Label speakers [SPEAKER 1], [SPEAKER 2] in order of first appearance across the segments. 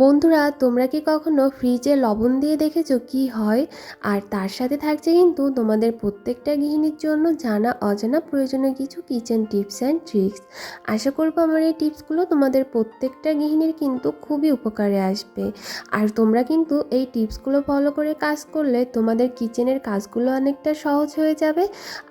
[SPEAKER 1] বন্ধুরা, তোমরা কি কখনো ফ্রিজে লবণ দিয়ে দেখেছ কি হয়? আর তার সাথে থাকছে কিন্তু তোমাদের প্রত্যেকটা গৃহিণীর জন্য জানা, অজানা প্রয়োজনীয় কিছু কিচেন টিপস অ্যান্ড ট্রিক্স আশা করব আমার এই টিপসগুলো তোমাদের প্রত্যেকটা গৃহিণীর কিন্তু খুবই উপকারে আসবে। আর তোমরা কিন্তু এই টিপসগুলো ফলো করে কাজ করলে তোমাদের কিচেনের কাজগুলো অনেকটা সহজ হয়ে যাবে।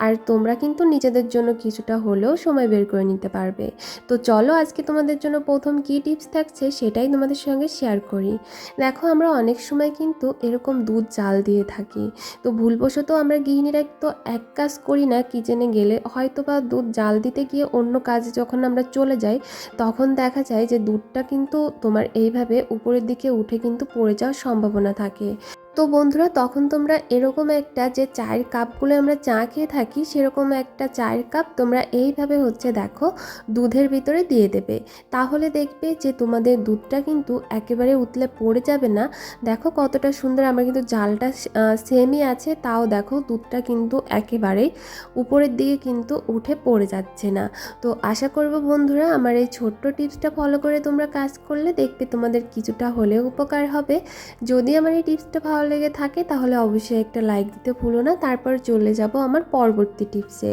[SPEAKER 1] আর তোমরা কিন্তু নিজেদের জন্য কিছুটা হলেও সময় বের করে নিতে পারবে। তো চলো আজকে তোমাদের জন্য প্রথম কী টিপস থাকছে সেটাই তোমাদের সঙ্গে শেয়ার করি। দেখো, আমরা অনেক সময় কিন্তু এরকম দুধ, জাল দিয়ে থাকি। তো ভুলবশত আমরা গৃহিণীরা তো এক কাজ করি না কিচেনে গেলে হয়তো বা দুধ, জাল দিতে গিয়ে অন্য কাজে যখন আমরা চলে যাই, তখন দেখা যায় যে দুধটা কিন্তু তোমার এইভাবে উপরের দিকে উঠে কিন্তু পড়ে যাওয়ার সম্ভাবনা থাকে। তো বন্ধুরা, তখন তোমরা এরকম একটা যে চায়ের কাপগুলো আমরা চা খেয়ে থাকি, সেরকম একটা চায়ের কাপ তোমরা এইভাবে হচ্ছে দেখো দুধের ভিতরে দিয়ে দেবে। তাহলে দেখবে যে তোমাদের দুধটা কিন্তু একেবারে উতলে পড়ে যাবে না। দেখো কতটা সুন্দর, আমার কিন্তু জালটা সেমই আছে, তাও দেখো দুধটা কিন্তু একেবারেই উপরের দিকে কিন্তু উঠে পড়ে যাচ্ছে না। তো আশা করব বন্ধুরা, আমার এই ছোট্ট টিপসটা ফলো করে তোমরা কাজ করলে দেখবে তোমাদের কিছুটা হলেও উপকার হবে। যদি আমার এই টিপসটা ভালো লেগে থাকে, তাহলে অবশ্যই একটা লাইক দিতে ভুলো না। তারপর চলে যাব আমার পরবর্তী টিপসে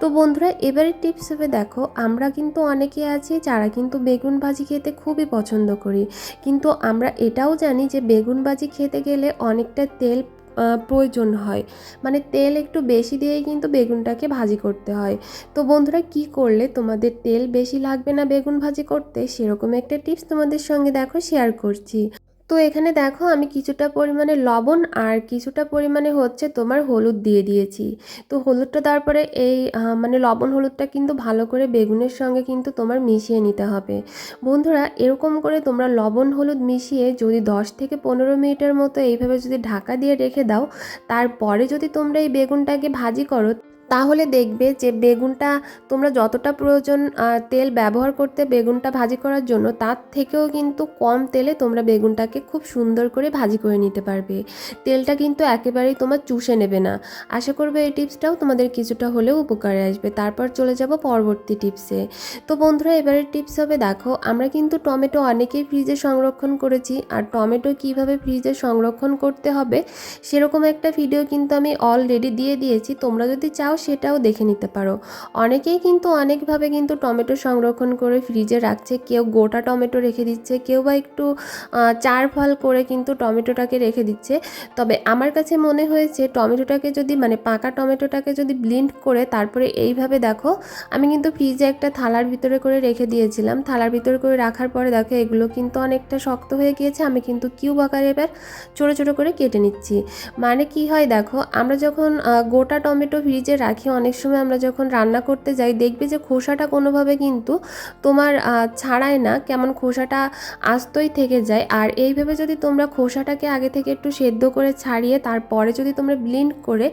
[SPEAKER 1] তো বন্ধুরা এবারের টিপস হবে দেখো, আমরা কিন্তু অনেকে আছি যারা কিন্তু বেগুন ভাজি খেতে খুবই পছন্দ করি। কিন্তু আমরা এটাও জানি যে বেগুন ভাজি খেতে গেলে অনেকটা তেল প্রয়োজন হয়। মানে তেল একটু বেশি দিয়েই কিন্তু বেগুনটাকে ভাজি করতে হয়। তো বন্ধুরা, কি করলে তোমাদের তেল বেশি লাগবে না বেগুন ভাজি করতে? সেরকম একটা টিপস তোমাদের সঙ্গে দেখো শেয়ার করছি। তো এখানে দেখো আমি কিছুটা পরিমাণে লবণ আর কিছুটা পরিমাণে হচ্ছে তোমার হলুদ দিয়ে দিয়েছি। তো হলুদটা তারপরে এই মানে লবণ হলুদটা কিন্তু ভালো করে বেগুনের সঙ্গে কিন্তু তোমার মিশিয়ে নিতে হবে। বন্ধুরা, এরকম করে তোমরা লবণ হলুদ মিশিয়ে যদি 10 থেকে পনেরো মিনিটের মতো এইভাবে যদি ঢাকা দিয়ে রেখে দাও, তারপরে যদি তোমরা এই বেগুনটাকে ভাজি করো তাহলে দেখবে যে বেগুনটা তোমরা যতটা প্রয়োজন তেল ব্যবহার করতে বেগুনটা ভাজি করার জন্য, তার থেকেও কিন্তু কম তেলে তোমরা বেগুনটাকে খুব সুন্দর করে ভাজি করে নিতে পারবে। তেলটা কিন্তু একেবারেই তোমার চুষে নেবে না। আশা করবে এই টিপসটাও তোমাদের কিছুটা হলেও উপকারে আসবে। তারপর চলে যাব পরবর্তী টিপসে। তো বন্ধুরা, এবারের টিপস হবে, দেখো, আমরা কিন্তু টমেটো অনেকেই ফ্রিজে সংরক্ষণ করেছি, আর টমেটো কীভাবে ফ্রিজে সংরক্ষণ করতে হবে, সেরকম একটা ভিডিও কিন্তু আমি অলরেডি দিয়ে দিয়েছি। তোমরা যদি চাও সেটাও দেখে নিতে পারো। অনেকেই কিন্তু অনেকভাবে কিন্তু টমেটো সংরক্ষণ করে ফ্রিজে রাখছে। কেউ গোটা টমেটো রেখে দিচ্ছে, কেউ বা একটু চার ফল করে কিন্তু টমেটোটাকে রেখে দিচ্ছে। তবে আমার কাছে মনে হয়েছে টমেটোটাকে যদি মানে পাকা টমেটোটাকে যদি ব্লিন্ড করে তারপরে এইভাবে দেখো, আমি কিন্তু ফ্রিজে একটা থালার ভিতরে করে রেখে দিয়েছিলাম। থালার ভিতরে করে রাখার পরে দেখো এগুলো কিন্তু অনেকটা শক্ত হয়ে গিয়েছে। আমি কিন্তু কিউব আকারে এবার ছোটো ছোটো করে কেটে নিচ্ছি। মানে কি হয় দেখো, আমরা যখন গোটা টমেটো ফ্রিজে রাখি, অনেক সময় আমরা যখন রান্না করতে যাই, দেখবে যে খোসাটা কোনোভাবে কিন্তু তোমার ছাড়ায় না, কেমন খোসাটা আস্তই থেকে যায়। আর এইভাবে যদি তোমরা খোসাটাকে আগে থেকে একটু সেদ্ধ করে ছাড়িয়ে তারপরে যদি তোমরা ব্লিন্ড করে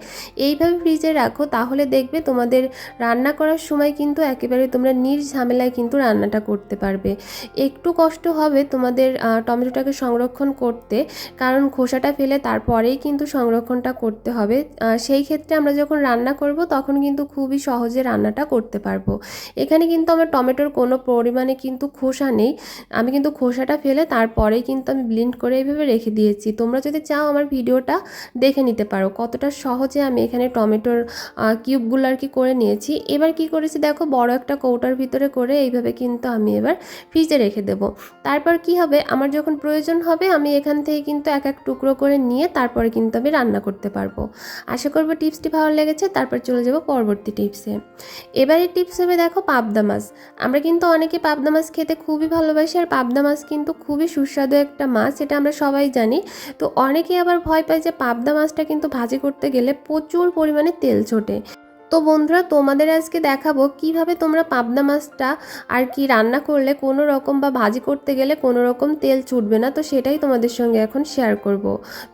[SPEAKER 1] এইভাবে ফ্রিজে রাখো, তাহলে দেখবে তোমাদের রান্না করার সময় কিন্তু একেবারে তোমরা নির্ঝামেলায় কিন্তু রান্নাটা করতে পারবে। একটু কষ্ট হবে তোমাদের টমেটোটাকে সংরক্ষণ করতে, কারণ খোসাটা ফেলে তারপরেই কিন্তু সংরক্ষণটা করতে হবে। সেই ক্ষেত্রে আমরা যখন রান্না করব তখন কিন্তু খুবই সহজে রান্নাটা করতে পারব। এখানে কিন্তু আমার টমেটোর কোনো পরিমাণে কিন্তু খোসা নেই। আমি কিন্তু খোসাটা ফেলে তারপরেই কিন্তু আমি ব্লিন্ড করে এইভাবে রেখে দিয়েছি। তোমরা যদি চাও আমার ভিডিওটা দেখে নিতে পারো, কতটা সহজে আমি এখানে টমেটোর কিউবগুলো আর কি করে নিয়েছি। এবার কি করেছি দেখো, বড় একটা কৌটার ভিতরে করে এইভাবে কিন্তু আমি এবার ফ্রিজে রেখে দেবো। তারপর কি হবে, আমার যখন প্রয়োজন হবে, আমি এখান থেকে কিন্তু এক এক টুকরো করে নিয়ে তারপরে কিন্তু আমি রান্না করতে পারব। আশা করব টিপসটি ভালো লেগেছে, তারপর চলে যাব পরবর্তী টিপসে এবারে টিপস হবে দেখো পাবদা মাছ। আমরা কিন্তু অনেকে পাবদা মাছ খেতে খুবই ভালোবাসি আর পাবদা মাছ কিন্তু খুবই সুস্বাদু একটা মাছ, এটা আমরা সবাই জানি। তো অনেকে আবার ভয় পায় যে পাবদা মাছটা কিন্তু ভাজি করতে গেলে প্রচুর পরিমাণে তেল ছোটে। তো বন্ধুরা, তোমাদের আজকে দেখাবো কীভাবে তোমরা পাবদা মাছটা আর কি রান্না করলে কোনো রকম বা ভাজি করতে গেলে কোনো রকম তেল ছুটবে না, তো সেটাই তোমাদের সঙ্গে এখন শেয়ার করব।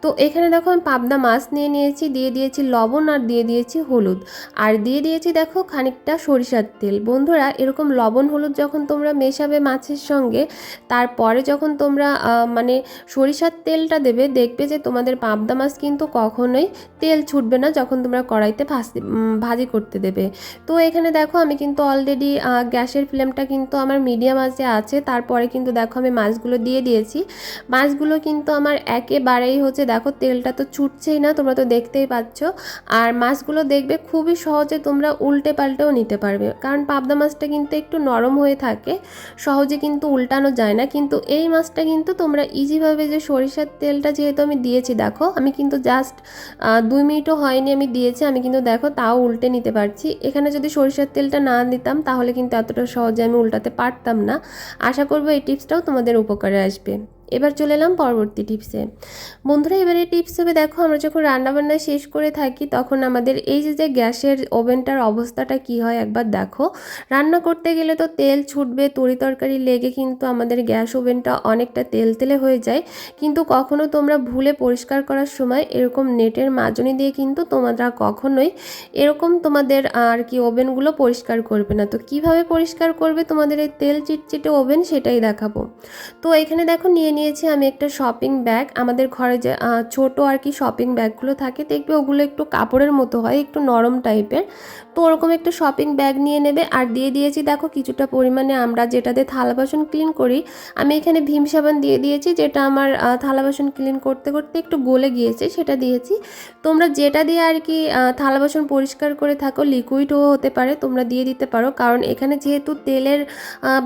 [SPEAKER 1] তো এখানে দেখো আমি পাবদা মাছ নিয়ে নিয়েছি, দিয়ে দিয়েছি লবণ আর দিয়ে দিয়েছি হলুদ। আর দিয়ে দিয়েছি দেখো খানিকটা সরিষার তেল। বন্ধুরা, এরকম লবণ হলুদ যখন তোমরা মেশাবে মাছের সঙ্গে, তারপরে যখন তোমরা মানে সরিষার তেলটা দেবে, দেখবে যে তোমাদের পাবদা মাছ কিন্তু কখনোই তেল ছুটবে না যখন তোমরা কড়াইতে ভাজি করতে দেবে। তো এখানে দেখো আমি কিন্তু অলরেডি গ্যাসের ফ্লেমটা কিন্তু আমার মিডিয়াম আছে আছে। তারপরে কিন্তু দেখো আমি মাছগুলো দিয়ে দিয়েছি। মাছগুলো কিন্তু আমার একেবারেই হচ্ছে দেখো তেলটা তো ছুটছেই না, তোমরা তো দেখতেই পাচ্ছ। আর মাছগুলো দেখবে খুবই সহজে তোমরা উল্টে পাল্টেও নিতে পারবে। কারণ পাবদা মাছটা কিন্তু একটু নরম হয়ে থাকে, সহজে কিন্তু উল্টানো যায় না। কিন্তু এই মাছটা কিন্তু তোমরা ইজিভাবে যে সরিষার তেলটা যেহেতু আমি দিয়েছি, দেখো আমি কিন্তু জাস্ট দুই মিনিটও হয়নি আমি দিয়েছি। আমি কিন্তু দেখো তাও উল্টে নিতে পারছি। এখানে যদি সরিষার তেলটা না দিতাম, তাহলে কিন্তু এতটা সহজে আমি উল্টাতে পারতাম না। আশা করব এই টিপসটাও তোমাদের উপকারে আসবে। এবার চলে এলাম পরবর্তী টিপসে। বন্ধুরা, এবারে টিপস হবে দেখো, আমরা যখন রান্নাবান্না শেষ করে থাকি, তখন আমাদের এই যে যে গ্যাসের ওভেনটার অবস্থাটা কি হয় একবার দেখো। রান্না করতে গেলে তো তেল ছুটবে, তরি তরকারি লেগে কিন্তু আমাদের গ্যাস ওভেনটা অনেকটা তেল তেলে হয়ে যায়। কিন্তু কখনো তোমরা ভুলে পরিষ্কার করার সময় এরকম নেটের মাজনি দিয়ে কিন্তু তোমরা কখনোই এরকম তোমাদের আর কি ওভেনগুলো পরিষ্কার করবে না। তো কীভাবে পরিষ্কার করবে তোমাদের এই তেল চিটচিটে ওভেন সেটাই দেখাবো। তো এখানে দেখো, নিয়ে নিয়েছি, আমি একটা শপিং ব্যাগ আমাদের ঘরে যে ছোটো আর কি শপিং ব্যাগগুলো থাকে, দেখবে ওগুলো একটু কাপড়ের মতো হয়, একটু নরম টাইপের তো ওরকম একটা শপিং ব্যাগ নিয়ে নেবে। আর দিয়ে দিয়েছি, দেখো কিছুটা পরিমাণে আমরা যেটাতে থালা বাসন ক্লিন করি, আমি এখানে ভীম সাবান দিয়ে দিয়েছি, যেটা আমার থালা বাসন ক্লিন করতে করতে একটু গলে গিয়েছে, সেটা দিয়েছি। তোমরা যেটা দিয়ে আর কি থালা বাসন পরিষ্কার করে থাকো লিকুইডও হতে পারে, তোমরা দিয়ে দিতে পারো। কারণ এখানে যেহেতু তেলের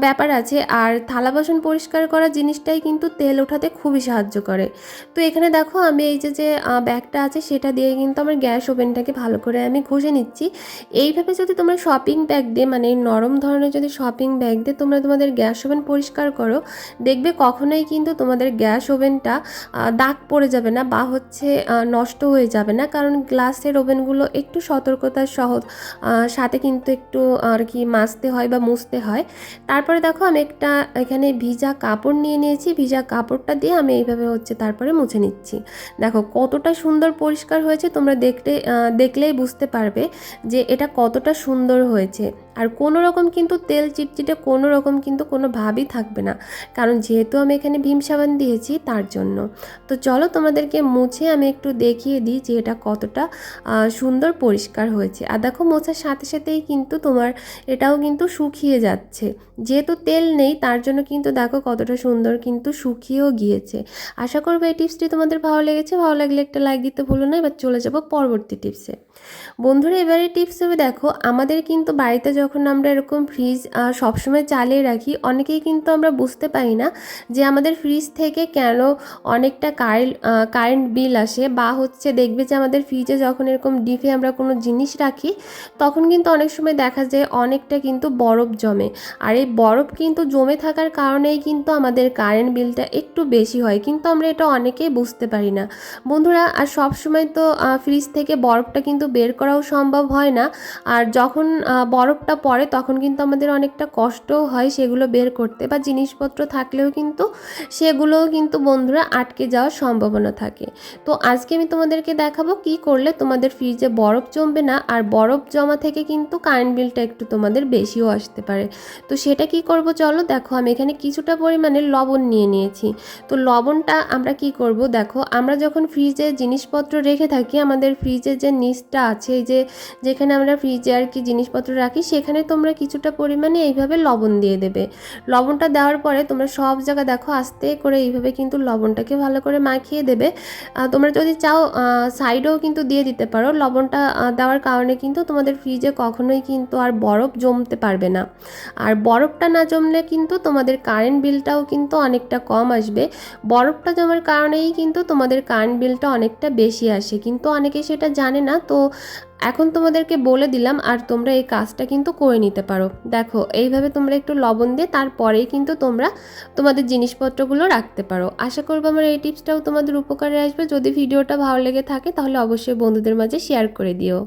[SPEAKER 1] ব্যাপার আছে, আর থালা বাসন পরিষ্কার করা জিনিসটাই কিন্তু তেল ওঠাতে খুবই সাহায্য করে। তো এখানে দেখো, আমি এই যে যে ব্যাগটা আছে, সেটা দিয়ে কিন্তু আমার গ্যাস ওভেনটাকে ভালো করে আমি ঘষে নিচ্ছি। এইভাবে যদি তোমরা শপিং ব্যাগ দিয়ে মানে নরম ধরনের যদি শপিং ব্যাগ দিয়ে তোমরা তোমাদের গ্যাস ওভেন পরিষ্কার করো, দেখবে কখনোই কিন্তু তোমাদের গ্যাস ওভেনটা দাগ পড়ে যাবে না বা হচ্ছে নষ্ট হয়ে যাবে না। কারণ গ্লাসের ওভেনগুলো একটু সতর্কতার সহ সাথে কিন্তু একটু, আর কি মাজতে হয় বা মুছতে হয়। তারপরে দেখো আমি একটা, এখানে ভিজা কাপড় নিয়ে নিয়েছি। ভিজা কাপড়টা দিয়ে আমি এইভাবে হচ্ছে তারপরে মুছে নিচ্ছি। দেখো কতটা সুন্দর পরিষ্কার হয়েছে, তোমরা দেখতে দেখলেই বুঝতে পারবে যে এটা কতটা সুন্দর হয়েছে। আর কোনো রকম কিন্তু তেল চিটচিটে কোনো রকম কিন্তু কোনো ভাবই থাকবে না। কারণ যেহেতু আমি এখানে ভীম সাবান দিয়েছি, তার জন্য। তো চলো তোমাদেরকে মুছে আমি একটু দেখিয়ে দিই যে এটা কতটা সুন্দর পরিষ্কার হয়েছে। আর দেখো মোছার সাথে সাথেই কিন্তু তোমার এটাও কিন্তু শুকিয়ে যাচ্ছে। যেহেতু তেল নেই, তার জন্য কিন্তু দেখো কতটা সুন্দর কিন্তু শুকিয়েও গিয়েছে। আশা করব এই টিপসটি তোমাদের ভালো লেগেছে। ভালো লাগলে একটা লাইক দিতে ভুলো না। এবার চলে যাব পরবর্তী টিপসে। বন্ধুরা এবারে টিপস হবে দেখো, আমাদের কিন্তু বাড়িতে যখন আমরা এরকম ফ্রিজ সবসময় চালিয়ে রাখি, অনেকেই কিন্তু আমরা বুঝতে পারি না যে আমাদের ফ্রিজ থেকে কেন অনেকটা কারেন্ট কারেন্ট বিল আসে বা হচ্ছে দেখবে যে আমাদের ফ্রিজে যখন এরকম ডিপে আমরা কোনো জিনিস রাখি, তখন কিন্তু অনেক সময় দেখা যায় অনেকটা কিন্তু বরফ জমে। আর এই বরফ কিন্তু জমে থাকার কারণেই কিন্তু আমাদের কারেন্ট বিলটা একটু বেশি হয়, কিন্তু আমরা এটা অনেকেই বুঝতে পারি না। বন্ধুরা, আর সব সময় তো ফ্রিজ থেকে বরফটা কিন্তু বের করাও সম্ভব হয় না। আর যখন বরফটা পড়ে তখন কিন্তু আমাদের অনেকটা কষ্টও হয় সেগুলো বের করতে বা জিনিসপত্র থাকলেও কিন্তু সেগুলোও কিন্তু বন্ধুরা আটকে যাওয়ার সম্ভাবনা থাকে। তো আজকে আমি তোমাদেরকে দেখাবো কি করলে তোমাদের ফ্রিজে বরফ জমবে না আর বরফ জমা থেকে কিন্তু কারেন্ট বিলটা একটু তোমাদের বেশিও আসতে পারে। তো সেটা কি করব চলো দেখো আমি এখানে কিছুটা পরিমাণে লবণ নিয়ে নিয়েছি। তো লবণটা আমরা কি করব দেখো আমরা যখন ফ্রিজে জিনিসপত্র রেখে থাকি আমাদের ফ্রিজে যে নিচটা আছে এই যে যেখানে আমরা ফ্রিজে আর কি জিনিসপত্র রাখি সেখানে তোমরা কিছুটা পরিমাণে এইভাবে লবণ দিয়ে দেবে। লবণটা দেওয়ার পরে তোমরা সব জায়গা দেখো আস্তে করে এইভাবে কিন্তু লবণটাকে ভালো করে মাখিয়ে দেবে। তোমরা যদি চাও সাইডেও কিন্তু দিয়ে দিতে পারো। লবণটা দেওয়ার কারণে কিন্তু তোমাদের ফ্রিজে কখনোই কিন্তু আর বরফ জমতে পারবে না। আর বরফটা না জমলে কিন্তু তোমাদের কারেন্ট বিলটাও কিন্তু অনেকটা কম আসবে। বরফটা জমার কারণেই কিন্তু তোমাদের কারেন্ট বিলটা অনেকটা বেশি আসে। কিন্তু অনেকে সেটা জানে না। তো এখন তোমাদেরকে বলে দিলাম আর তোমরা এই কাজটা কিন্তু করে নিতে পারো। দেখো, এইভাবে তোমরা একটু লবণ দিয়ে তারপরেই কিন্তু তোমরা তোমাদের জিনিসপত্রগুলো রাখতে পারো। আশা করব আমার এই টিপসটাও তোমাদের উপকারে আসবে। যদি ভিডিওটা ভালো লেগে থাকে তাহলে অবশ্যই বন্ধুদের মাঝে শেয়ার করে দিও।